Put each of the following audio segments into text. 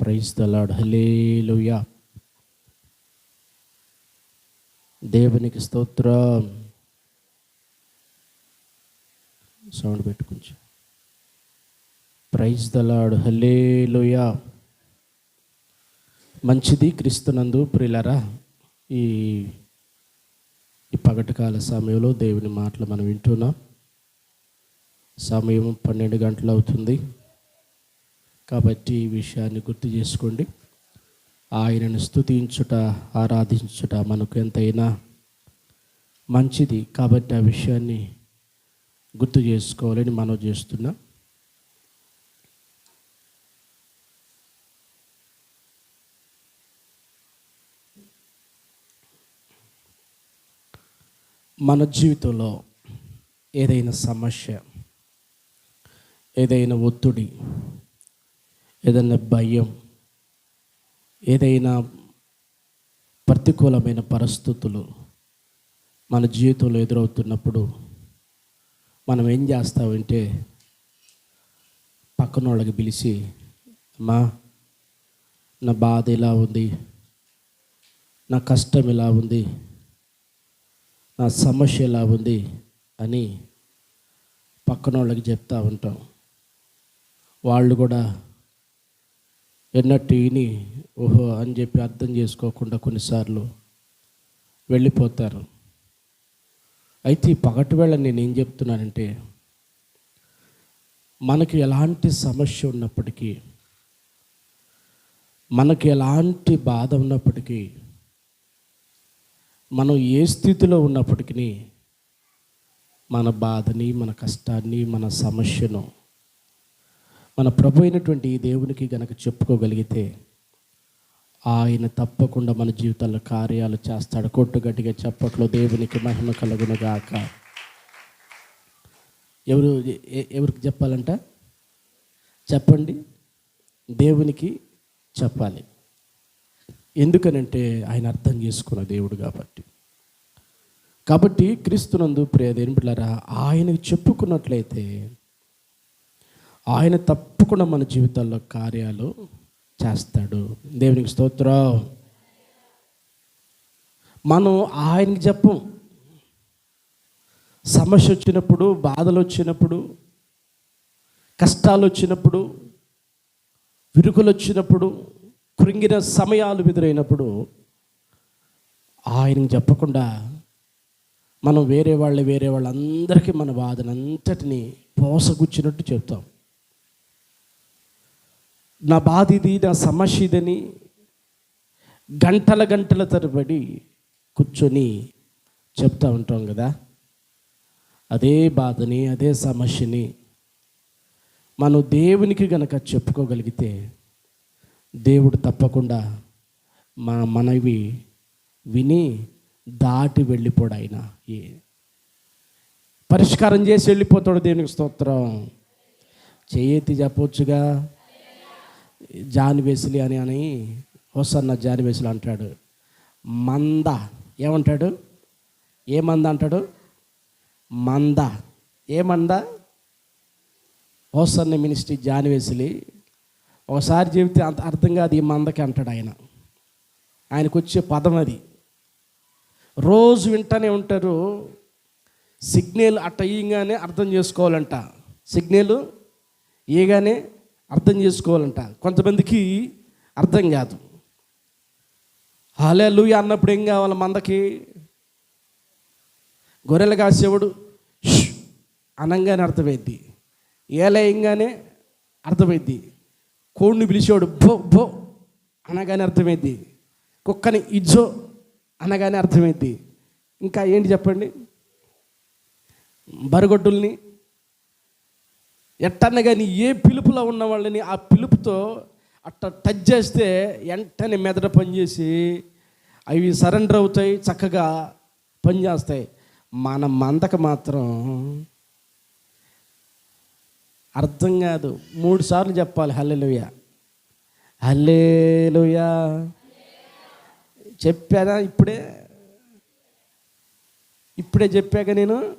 Praise the Lord hallelujah దేవునికి స్తోత్రం. Sound పెట్టుకుంచు. ప్రైజ్ దలాడ్ హలేలుయా మంచిది క్రీస్తునందు ప్రిలరా. ఈ ఈ పగటికాల సమయంలో దేవుని మాటలు మనం వింటున్నాం. సమయం పన్నెండు గంటలు అవుతుంది. కాబట్టి ఈ విషయాన్ని గుర్తు చేసుకోండి. ఆయనను స్తుతించుట ఆరాధించుట మనకు ఎంతైనా మంచిది. కాబట్టి ఆ విషయాన్ని గుర్తు చేసుకోవాలని మనం చేస్తున్నా. మన జీవితంలో ఏదైనా సమస్య ఏదైనా ఒత్తిడి ఏదైనా భయం ఏదైనా ప్రతికూలమైన పరిస్థితులు మన జీవితంలో ఎదురవుతున్నప్పుడు మనం ఏం చేస్తామంటే పక్కన వాళ్ళకి పిలిచి అమ్మా నా బాధ ఇలా ఉంది? నా కష్టం ఇలా ఉంది? నా సమస్య ఎలా ఉంది? అని పక్కన వాళ్ళకి చెప్తా ఉంటాం. వాళ్ళు కూడా ఎన్నట్టు విని ఓహో అని చెప్పి అర్థం చేసుకోకుండా కొన్నిసార్లు వెళ్ళిపోతారు. అయితే ఈ పగటి వేళ నేను ఏం చెప్తున్నానంటే మనకి ఎలాంటి సమస్య ఉన్నప్పటికీ మనకి ఎలాంటి బాధ ఉన్నప్పటికీ మనం ఏ స్థితిలో ఉన్నప్పటికీ మన బాధని మన కష్టాన్ని మన సమస్యను మన ప్రభు అయినటువంటి ఈ దేవునికి గనక చెప్పుకోగలిగితే ఆయన తప్పకుండా మన జీవితాల్లో కార్యాలు చేస్తాడు. కొట్టుగట్టిగా చెప్పట్లో దేవునికి మహిమ కలుగునుగాక ఎవరు ఎవరికి చెప్పాలంట? చెప్పండి. దేవునికి చెప్పాలి. ఎందుకనంటే ఆయన అర్థం చేసుకున్న దేవుడు కాబట్టి. కాబట్టి క్రీస్తునందు ప్రియ దేని బిడ్డలారా ఆయనకు చెప్పుకున్నట్లయితే ఆయన తప్పకుండా మన జీవితాల్లో కార్యాలు చేస్తాడు. దేవునికి స్తోత్రం. మనం ఆయనకి చెప్పం. సమస్య వచ్చినప్పుడు బాధలు వచ్చినప్పుడు కష్టాలు వచ్చినప్పుడు విరుకులు వచ్చినప్పుడు కృంగిన సమయాలు ఎదురైనప్పుడు ఆయనకి చెప్పకుండా మనం వేరే వాళ్ళు వేరే వాళ్ళందరికీ మన బాధనంతటిని పోసగుచ్చినట్టు చెప్తాం. నా బాధ ఇది నా సమస్య ఇదని గంటల గంటల తరబడి కూర్చొని చెప్తా ఉంటాం కదా. అదే బాధని అదే సమస్యని మనం దేవునికి గనక చెప్పుకోగలిగితే దేవుడు తప్పకుండా మన మనవి విని దాటి వెళ్ళిపోడు ఆయన. ఏ పరిష్కారం చేసి వెళ్ళిపోతాడు దేవునికి స్తోత్రం. చేయెత్తి చెప్పవచ్చుగా జాన్ వెసిలి అని అని హోసన్న జాన్ వెసిలి అంటాడు. మంద ఏమంటాడు? ఏ మంద అంటాడు? మంద. ఏ మంద? Hosanna ministry John Wesley. ఒకసారి చెబితే అంత అర్థం కాదు ఈ మందకి అంటాడు ఆయన. ఆయనకు వచ్చే పదం అది. రోజు వింటానే ఉంటారు. సిగ్నల్ అట్ట ఇయ్యగానే అర్థం చేసుకోవాలంట. సిగ్నల్ ఇయగానే అర్థం చేసుకోవాలంట. కొంతమందికి అర్థం కాదు. హాలేలు అన్నప్పుడు ఏం కావాలి మందకి? గొర్రెలు కాసేవాడు అనంగానే అర్థమైద్ది. ఏలేయంగానే అర్థమైద్ది. కోడిని పిలిచేవాడు భో భో అనగానే అర్థమైద్ది. కుక్కని ఇజ్జో అనగానే అర్థమైద్ది. ఇంకా ఏంటి చెప్పండి? బరగొడ్డుల్ని ఎట్టన్న కానీ ఏ పిలుపులో ఉన్న వాళ్ళని ఆ పిలుపుతో అట్ట టచ్ చేస్తే వెంటనే మెదట పనిచేసి అవి సరెండర్ అవుతాయి చక్కగా పనిచేస్తాయి. మన మందకు మాత్రం అర్థం కాదు. మూడు సార్లు చెప్పాలి హల్లెలుయ. హల్లేలుయా. చెప్పానా? ఇప్పుడే? ఇప్పుడే చెప్పాక నేను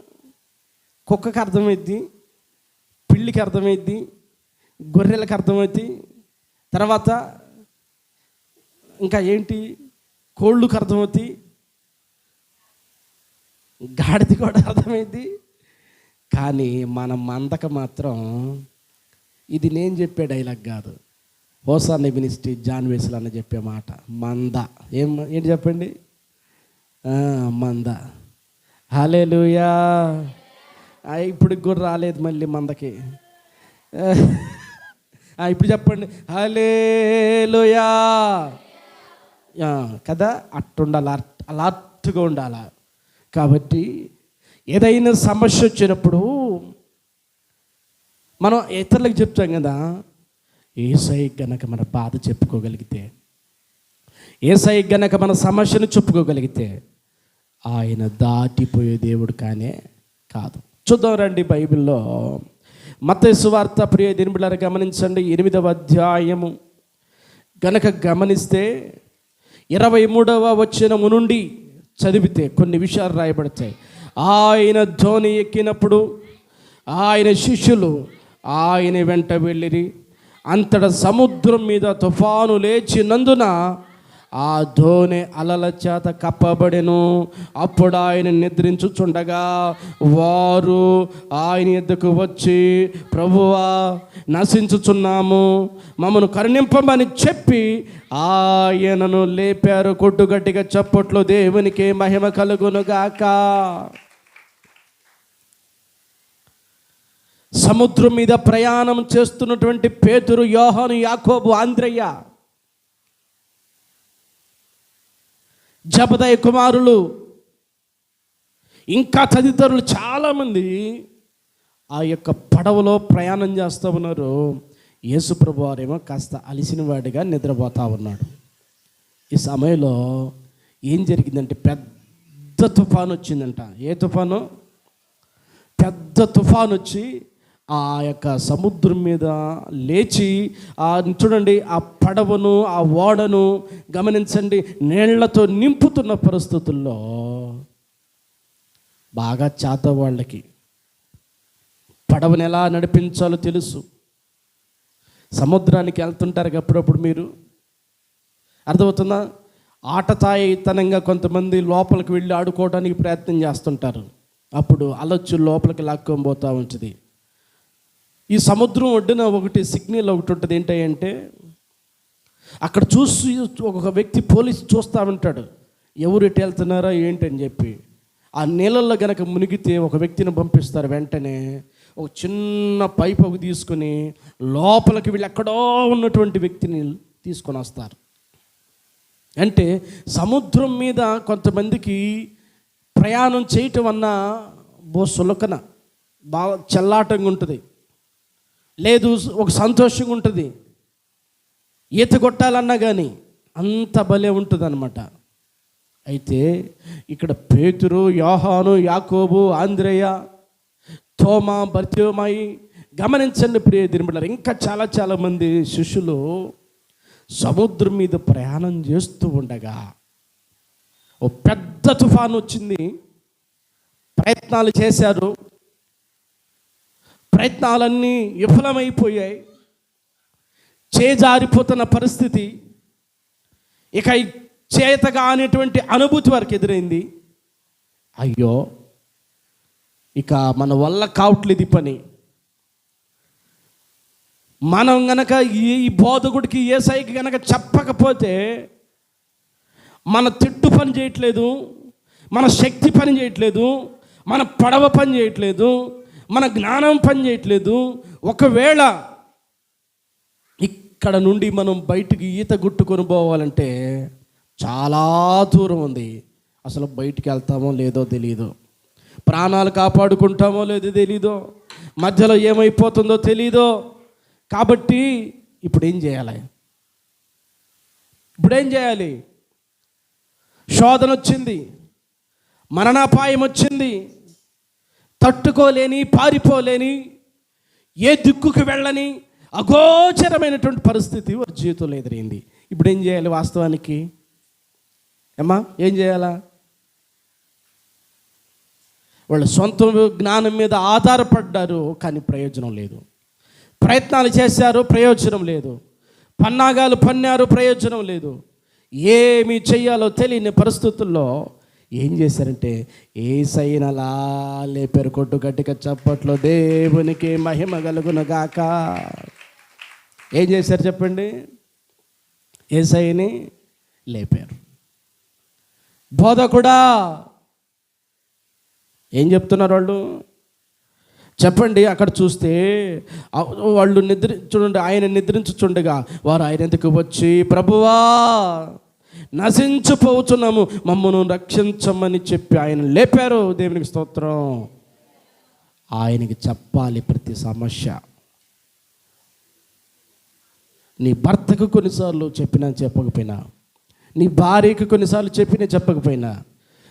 కుక్కకి అర్థమైద్ది. పిల్లికి అర్థమైద్ది గొర్రెలకు అర్థమైద్ది తర్వాత ఇంకా ఏంటి కోళ్ళుకు అర్థమవుతాయి గాడిది కూడా అర్థమైంది కానీ మన మందక మాత్రం ఇది నేను చెప్పే డైలాగ్ కాదు. హోసాన్ని మినిస్ట్రీ జాన్ వేసులు అని చెప్పే మాట మంద. ఏం ఏంటి చెప్పండి? మంద. హలే లూయా ఇప్పుడు కూడా రాలేదు మళ్ళీ మందకి. ఇప్పుడు చెప్పండి. హలేలుయా కదా? అట్టుండాలి అట్- అలర్ట్గా ఉండాలి. కాబట్టి ఏదైనా సమస్య వచ్చినప్పుడు మనం ఇతరులకు చెప్తాం కదా ఏసై గనక మన బాధ చెప్పుకోగలిగితే ఏసై గనక మన సమస్యను చెప్పుకోగలిగితే ఆయన దాటిపోయే దేవుడు కానే కాదు. చూద్దాం రండి బైబిల్లో. మత్తయి సువార్త ప్రియ దినబిళ్ళారు గమనించండి. ఎనిమిదవ అధ్యాయము. గనక గమనిస్తే ఇరవై మూడవ వచనము నుండి చదివితే కొన్ని విషయాలు రాయబడతాయి. ఆయన ధోని ఎక్కినప్పుడు ఆయన శిష్యులు ఆయన వెంట వెళ్ళిరి. అంతట సముద్రం మీద తుఫాను లేచినందున ఆ ధోని అలల చేత కప్పబడెను. అప్పుడు ఆయన నిద్రించుచుండగా వారు ఆయన ఎద్దుకు వచ్చి ప్రభువా నశించుచున్నాము. మమ్మను కరుణింపమని చెప్పి ఆయనను లేపారు. కొట్టుగట్టిగా చప్పట్లు దేవునికి మహిమ కలుగునుగాక. సముద్రం మీద ప్రయాణం చేస్తున్నటువంటి పేతురు యోహాను యాకోబు ఆంధ్రయ్య జపదయ కుమారులు ఇంకా తదితరులు చాలామంది ఆ యొక్క పడవలో ప్రయాణం చేస్తూ ఉన్నారు. యేసుప్రభు వారేమో కాస్త అలిసిన వాడిగా నిద్రపోతా ఉన్నాడు. ఈ సమయంలో ఏం జరిగిందంటే పెద్ద తుఫాను వచ్చిందంట. ఏ తుఫాను? పెద్ద తుఫాను వచ్చి ఆ యొక్క సముద్రం మీద లేచి ఆ చూడండి ఆ పడవను ఆ ఓడను గమనించండి నీళ్ళతో నింపుతున్న పరిస్థితుల్లో బాగా చేత వాళ్ళకి. పడవను ఎలా నడిపించాలో తెలుసు. సముద్రానికి వెళ్తుంటారు అప్పుడప్పుడు మీరు? అర్థమవుతుందా? ఆటతాయితనంగా కొంతమంది లోపలికి వెళ్ళి ఆడుకోవడానికి ప్రయత్నం చేస్తుంటారు. అప్పుడు అలొచ్చు లోపలికి లాక్కొని పోతూ ఉంటుంది. ఈ సముద్రం ఒడ్డున ఒకటి సిగ్నల్ ఒకటి ఉంటుంది ఏంటంటే అక్కడ చూసి ఒక వ్యక్తి పోలీస్ చూస్తూ ఉంటాడు ఎవరు ఇటు వెళ్తున్నారా ఏంటి అని చెప్పి. ఆ నీళ్ళల్లో గనక మునిగితే ఒక వ్యక్తిని పంపిస్తారు వెంటనే. ఒక చిన్న పైపు ఒక తీసుకొని లోపలికి వీళ్ళు ఎక్కడో ఉన్నటువంటి వ్యక్తిని తీసుకొని వస్తారు. అంటే సముద్రం మీద కొంతమందికి ప్రయాణం చేయటం అన్న బో సులకన బాగా చల్లాటంగా ఉంటుంది. లేదు ఒక సంతోషంగా ఉంటుంది. ఈత కొట్టాలన్నా కానీ అంత భలే ఉంటుంది అనమాట అయితే ఇక్కడ పేతురు యోహాను యాకోబు ఆంధ్రేయ తోమా బర్త్యోమాయి గమనించండి ప్రియ దినబడారు ఇంకా చాలా చాలా మంది శిష్యులు సముద్రం మీద ప్రయాణం చేస్తూ ఉండగా ఓ పెద్ద తుఫాను వచ్చింది. ప్రయత్నాలు చేశారు. ప్రయత్నాలన్నీ విఫలమైపోయాయి. చేజారిపోతున్న పరిస్థితి ఇక ఈ చేతగా అనేటువంటి అనుభూతి వారికి ఎదురైంది. అయ్యో ఇక మన వల్ల కావట్లేదు ఈ పని. మనం గనక ఈ ఈ బోధకుడికి ఏ సైకి గనక చెప్పకపోతే మన తిట్టు పని చేయట్లేదు మన శక్తి పని చేయట్లేదు మన పడవ పని చేయట్లేదు మన జ్ఞానం పని చేయట్లేదు ఒకవేళ ఇక్కడ నుండి మనం బయటికి ఈత గుట్టుకొని పోవాలంటే చాలా దూరం ఉంది. అసలు బయటికి వెళ్తామో లేదో తెలియదు ప్రాణాలు కాపాడుకుంటామో లేదో తెలీదో. మధ్యలో ఏమైపోతుందో తెలీదో. కాబట్టి ఇప్పుడు ఏం చేయాలి? ఇప్పుడు ఏం చేయాలి? శోధన వచ్చింది. మరణాపాయం వచ్చింది. తట్టుకోలేని పారిపోలేని ఏ దిక్కుకు వెళ్ళని అగోచరమైనటువంటి పరిస్థితి వారి జీవితంలో ఎదురైంది. ఇప్పుడు ఏం చేయాలి వాస్తవానికి? ఏమ్మా ఏం చేయాలా? వాళ్ళ సొంత జ్ఞానం మీద ఆధారపడ్డారు కానీ ప్రయోజనం లేదు. ప్రయత్నాలు చేశారు ప్రయోజనం లేదు. పన్నాగాలు పన్నారు ప్రయోజనం లేదు. ఏమి చెయ్యాలో తెలియని పరిస్థితుల్లో ఏం చేశారంటే ఏసైనలా లేపారు కొట్టు గట్టిగా చప్పట్లో దేవునికి మహిమ కలుగునగాక ఏం చేశారు చెప్పండి? ఏసైని లేపారు. బోధకుడా ఏం చెప్తున్నారు వాళ్ళు? చెప్పండి అక్కడ చూస్తే వాళ్ళు నిద్ర చూడండి ఆయన నిద్రించుచుండగా వారు ఆయన ఎందుకు వచ్చి ప్రభువా నశించిపోతున్నాము. మమ్మను రక్షించమని చెప్పి ఆయన లేపారు. దేవునికి స్తోత్రం. ఆయనకి చెప్పాలి ప్రతి సమస్య. నీ భర్తకు కొన్నిసార్లు చెప్పినా చెప్పకపోయినా నీ భార్యకు కొన్నిసార్లు చెప్పినా చెప్పకపోయినా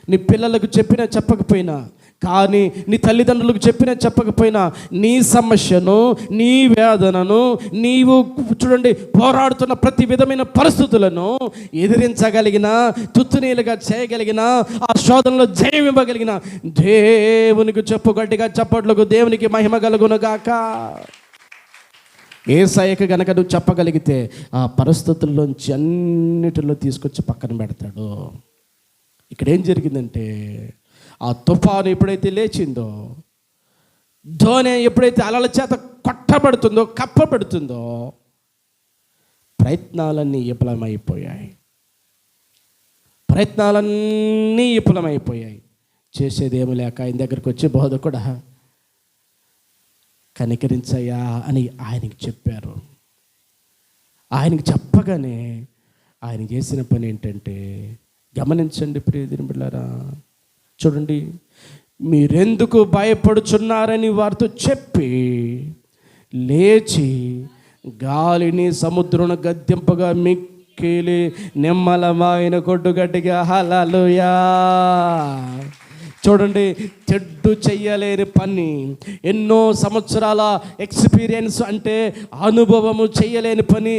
నీ పిల్లలకు చెప్పినా చెప్పకపోయినా కానీ నీ తల్లిదండ్రులకు చెప్పినా చెప్పకపోయినా నీ సమస్యను నీ వేదనను నీవు చూడండి పోరాడుతున్న ప్రతి విధమైన పరిస్థితులను ఎదిరించగలిగిన తుత్తునీలుగా చేయగలిగిన ఆ శోధనలో జయం ఇవ్వగలిగిన దేవునికి చెప్పు గట్టిగా చెప్పట్లకు దేవునికి మహిమ కలుగునుగాక ఏసయ్యకు గనక నువ్వు చెప్పగలిగితే ఆ పరిస్థితుల్లోంచి అన్నిటిలో తీసుకొచ్చి పక్కన పెడతాడు. ఇక్కడ ఏం జరిగిందంటే ఆ తుఫాను ఎప్పుడైతే లేచిందో ధోని ఎప్పుడైతే అలల చేత కొట్టబడుతుందో కప్పబడుతుందో ప్రయత్నాలన్నీ విఫలమైపోయాయి. ప్రయత్నాలన్నీ విఫలమైపోయాయి. చేసేదేమి లేక ఆయన దగ్గరికి వచ్చి బోధకుడా కనికరించయ్యా అని ఆయనకి చెప్పారు. ఆయనకి చెప్పగానే ఆయన చేసిన పని ఏంటంటే గమనించండి ప్రియదిని బిళ్ళారా చూడండి మీరెందుకు భయపడుచున్నారని వారితో చెప్పి లేచి గాలిని సముద్రం గద్దెంపగా మిక్కిలి నిమ్మలమైన కొట్టుగట్టిగా హలలుయా చూడండి చెడ్డు చెయ్యలేని పని. ఎన్నో సంవత్సరాల ఎక్స్పీరియన్స్ అంటే అనుభవము చేయలేని పని.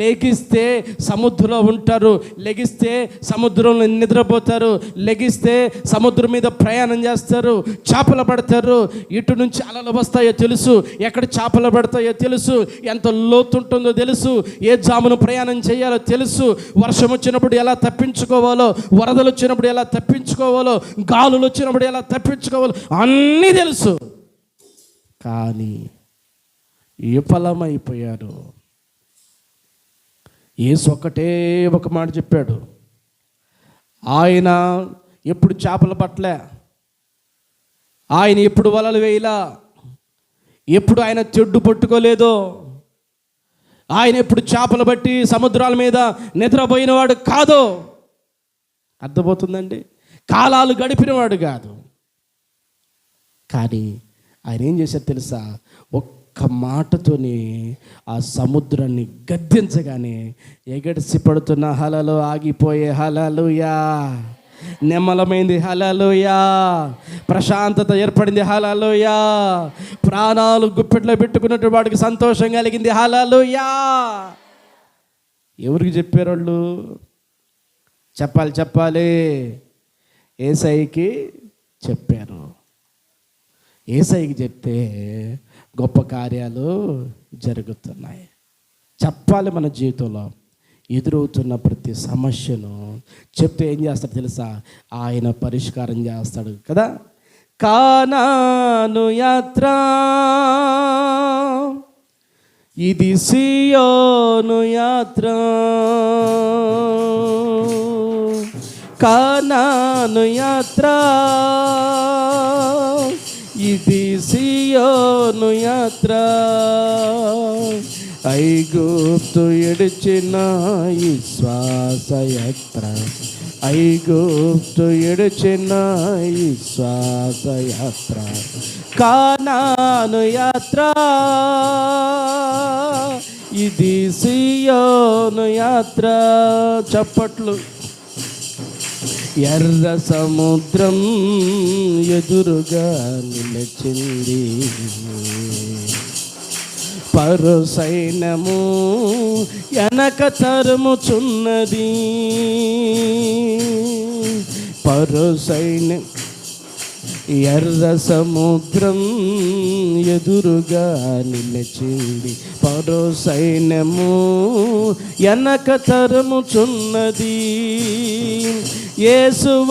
లెగిస్తే సముద్రంలో ఉంటారు లెగిస్తే సముద్రంలో నిద్రపోతారు లెగిస్తే సముద్రం మీద ప్రయాణం చేస్తారు చేపలు పడతారు. ఇటు నుంచి అలలు వస్తాయో తెలుసు ఎక్కడ చేపలు పడతాయో తెలుసు ఎంత లోతు ఉంటుందో తెలుసు ఏ జామును ప్రయాణం చేయాలో తెలుసు వర్షం వచ్చినప్పుడు ఎలా తప్పించుకోవాలో వరదలు వచ్చినప్పుడు ఎలా తప్పించుకోవాలో గాలులు వచ్చినప్పుడు ఎలా తప్పించుకోవాలో. అన్నీ తెలుసు. కానీ విఫలమైపోయారు ఏసు ఒక్కటే ఒక మాట చెప్పాడు. ఆయన ఎప్పుడు చేపలు పట్టలే. ఆయన ఎప్పుడు వలలు వేయలా. ఎప్పుడు ఆయన చెడ్డు పట్టుకోలేదో. ఆయన ఎప్పుడు చేపలు బట్టి సముద్రాల మీద నిద్రపోయినవాడు కాదో. అర్థమవుతుందండి? కాలాలు గడిపినవాడు కాదు. కానీ ఆయన ఏం చేశారు తెలుసా? ఒక్క మాటతోని ఆ సముద్రాన్ని గద్దించగానే ఎగడిసి పడుతున్న హలలో ఆగిపోయే హలలుయా. నిమ్మలమైంది హలలుయా. ప్రశాంతత ఏర్పడింది హలలుయా. ప్రాణాలు గుప్పెట్లో పెట్టుకున్నట్టు వాడికి సంతోషం కలిగింది హలలుయా. ఎవరికి చెప్పారు వాళ్ళు? చెప్పాలి చెప్పాలి. ఏసైకి చెప్పారు ఏసైకి చెప్తే గొప్ప కార్యాలు జరుగుతున్నాయి. చెప్పాలి మన జీవితంలో. ఎదురవుతున్న ప్రతి సమస్యను చెప్తే ఏం చేస్తాడు తెలుసా? ఆయన పరిష్కారం చేస్తాడు కదా? కానాను యాత్ర. ఇది సియోను యాత్ర. కానాను యాత్ర. ఇది సియోను యాత్ర. ఐగుప్తు ఎడిచిన ఈ శ్వాస యాత్ర. ఐగుప్తు ఎడిచిన ఈ శ్వాస యాత్ర. కానాను యాత్ర. ఇది సియోను యాత్ర. చప్పట్లు. ఎర్ర సముద్రం ఎదురుగా నిలచింది. పరు సైన్యము వెనక తరుముచున్నది. పరు సైన్యం ఎర్ర సముద్రం ఎదురుగా నిలిచింది. పరో సైన్యము వెనక తరముచున్నది. యేసు